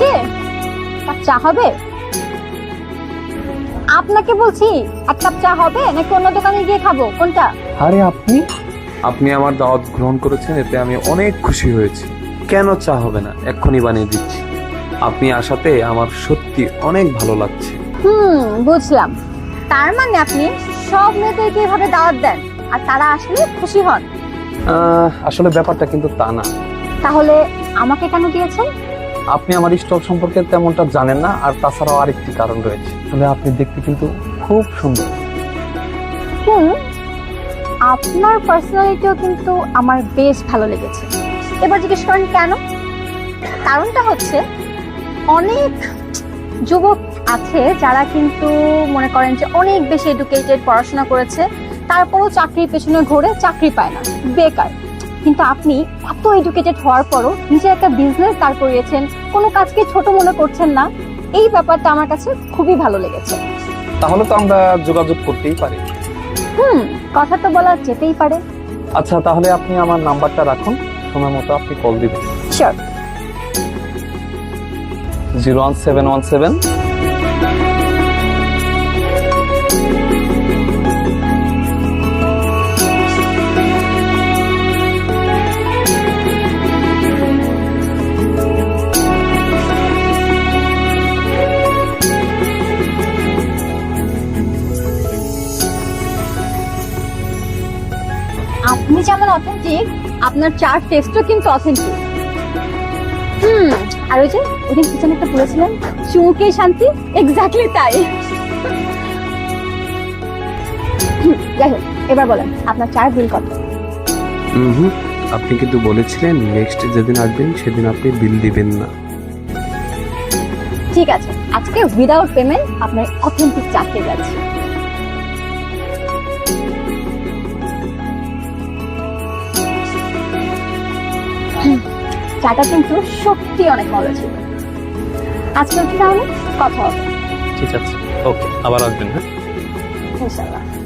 যে? কাপ চা হবে? আপনাকে বলছি এক কাপ চা হবে? নাকি অন্য দোকানে গিয়ে খাব? কোনটা? আরে আপনি? আপনি আমার দাওয়াত গ্রহণ করেছেন এতে আমি অনেক খুশি হয়েছি। কেন চা হবে না? এক্ষুনি বানিয়ে দিচ্ছি। আপনি আসাতে আমার সত্যি অনেক ভালো লাগছে। হুম বুঝলাম। তার মানে আপনি সব মেয়েদেরকে এভাবে দাওয়াত দেন আর তারা আসলে খুশি হন। আসলে ব্যাপারটা কিন্তু তা না। তাহলে আমাকে কেন দিয়েছেন? আপনি আমার স্টল সম্পর্কে তেমনটা জানেন না আর তাছাড়াও আরেকটি কারণ রয়েছে। তাহলে আপনি দেখতে কিন্তু খুব সুন্দর। হুম আপনার পার্সোনালিটিও কিন্তু আমার বেশ ভালো লেগেছে। এবার জিজ্ঞেস করেন কেন? কারণটা হচ্ছে অনেক যুবক আছে যারা কিন্তু মনে করেন যে অনেক বেশি এডুকেটেড পড়াশোনা করেছে তারপরও চাকরির পেছনে ঘুরে চাকরি পায় না বেকার। কিন্তু আপনি এত এডুকেটেড হওয়ার পরও নিজে একটা বিজনেস দাঁড় করিয়েছেন কোনো কাজকে ছোট মনে করছেন না এই ব্যাপারটা আমার কাছে খুবই ভালো লেগেছে। তাহলে তো আমরা যোগাযোগ করতেই পারি। হুম কথা তো বলা যেতেই পারে। আচ্ছা তাহলে আপনি আমার নাম্বারটা রাখুন সময় মতো আপনি কল দিবেন। Sure zero one seven one seven আপনি যেমন অথেন্টিক আপনার চার টেস্টও কিন্তু অথেন্টিক হুম আর ওই যে ওদিন যেন একটা বলেছিলেন চুমুকে শান্তি? এক্স্যাক্টলি তাই। যাই হোক এবার বলেন আপনার চার বিল কত? হুম আপনি কিন্তু বলেছিলেন নেক্সট যেদিন আসবেন সেদিন আপনি বিল দিবেন না। ঠিক আছে আজকে উইদাউট পেমেন্ট আপনার অথেন্টিক চা খেয়ে যাচ্ছি। চাটা কিন্তু সত্যি অনেক মজা ছিল। আজকে কি তাহলে কথা হবে। ঠিক আছে ওকে আবার আসবেন হ্যাঁ? ইনশাল্লাহ।